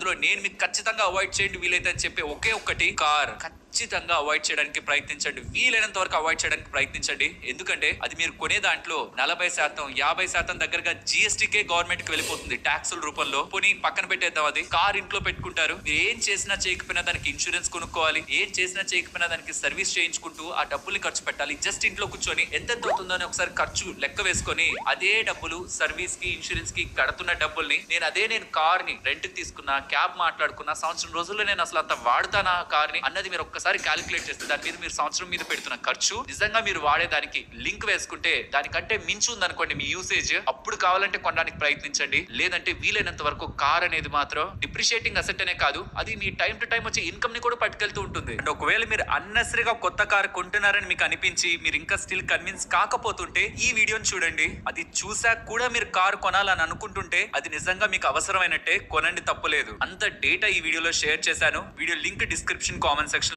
అందులో నేను మీకు ఖచ్చితంగా అవాయిడ్ చేయండి వీలైతే అని చెప్పే ఒకే ఒక్కటి కార్. ఖచ్చితంగా అవాయిడ్ చేయడానికి ప్రయత్నించండి. వీలైనంత వరకు అవాయిడ్ చేయడానికి ప్రయత్నించండి. ఎందుకంటే అది మీరు కొనే దాంట్లో నలభై శాతం యాభై శాతం దగ్గరగా జిఎస్టీకే గవర్నమెంట్కి వెళ్ళిపోతుంది ట్యాక్సుల రూపంలో. పోనీ పక్కన పెట్టేద్దాం అది. కార్ ఇంట్లో పెట్టుకుంటారు. మీరు ఏం చేసినా చేయకపోయినా దానికి ఇన్సూరెన్స్ కొనుక్కోవాలి. ఏం చేసినా చేయకపోయినా దానికి సర్వీస్ చేయించుకుంటూ ఆ డబ్బుల్ని ఖర్చు పెట్టాలి. జస్ట్ ఇంట్లో కూర్చొని ఎంత అవుతుందో అని ఒకసారి ఖర్చు లెక్క వేసుకొని అదే డబ్బులు సర్వీస్కి ఇన్సూరెన్స్కి కడుతున్న డబ్బుల్ని నేను అదే నేను కార్ని రెంట్ తీసుకున్నా క్యాబ్ మాట్లాడుకున్నా సంవత్సరం రోజుల్లో నేను అసలు అంత వాడుతానా కార్ని అన్నది మీరు ఒక్క ఒకసారి క్యాలిక్యులేట్ చేస్తే దాని మీద మీరు సంవత్సరం మీద పెడుతున్న ఖర్చు నిజంగా మీరు వాడేదానికి లింక్ వేసుకుంటే దానికంటే మించి ఉందనుకోండి మీ యూసేజ్ అప్పుడు కావాలంటే కొనడానికి ప్రయత్నించండి. లేదంటే వీలైనంత వరకు కార్ అనేది మాత్రం డిప్రిషియేటింగ్ అసెట్ అనే కాదు. అది మీ టైం టు టైం వచ్చే ఇన్కమ్ని కూడా పట్టుకెళ్తూ ఉంటుంది. అండ్ ఒకవేళ మీరు అన్నెసరీగా కొత్త కార్ కొంటున్నారని మీకు అనిపించి మీరు ఇంకా స్టిల్ కన్విన్స్ కాకపోతుంటే ఈ వీడియోని చూడండి. అది చూసాక కూడా మీరు కార్ కొనాలని అనుకుంటుంటే అది నిజంగా మీకు అవసరమైనట్టే. కొనండి తప్పులేదు. అంత డేటా ఈ వీడియోలో షేర్ చేశాను. Video link description comment section